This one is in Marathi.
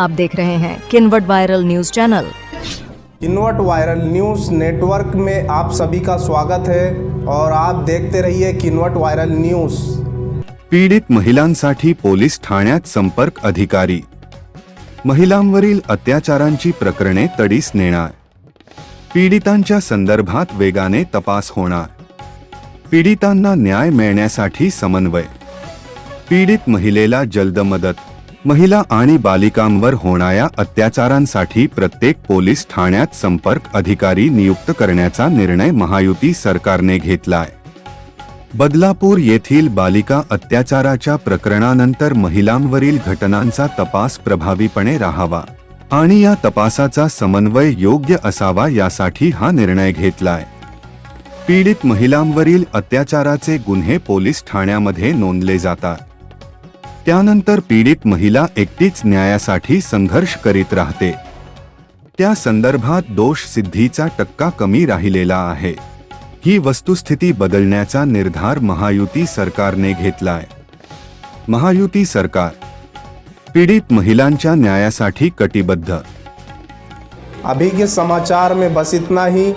आप देख रहे हैं किनवट वायरल न्यूज चैनल। इनवट वायरल न्यूज़ नेटवर्क में आप सभी का स्वागत है और आप देखते रहिए किनवट वायरल न्यूज़। पीडित महिलांसाठी पोलीस ठाण्यात संपर्क अधिकारी। महिलांवरील अत्याचारांची प्रकरणे तडीस नेणार। पीडितांच्या संदर्भात वेगाने तपास होणार। पीडितांना न्याय मिळण्यासाठी समन्वय। पीडित महिलेला जलद मदत। महिला आणि बालिकांवर होणाऱ्या अत्याचारांसाठी प्रत्येक पोलीस ठाण्यात संपर्क अधिकारी नियुक्त करण्याचा निर्णय महायुती सरकारने घेतलाय. बदलापूर येथील बालिका अत्याचाराच्या प्रकरणानंतर महिलांवरील घटनांचा तपास प्रभावीपणे राहावा आणि या तपासाचा समन्वय योग्य असावा यासाठी हा निर्णय घेतलाय. पीडित महिलांवरील अत्याचाराचे गुन्हे पोलीस ठाण्यामध्ये नोंदले जातात. त्यानंतर पीडित महिला एकटीच न्यायासाठी संघर्ष करीत राहते. त्या संदर्भात दोष सिद्धीचा टक्का कमी राहिलेला आहे. ही वस्तुस्थिती बदलण्याचा निर्धार महायुती सरकारने घेतलाय. महायुती सरकार पीडित महिलांच्या न्यायासाठी कटिबद्ध. अभी के समाचार में बस इतना ही।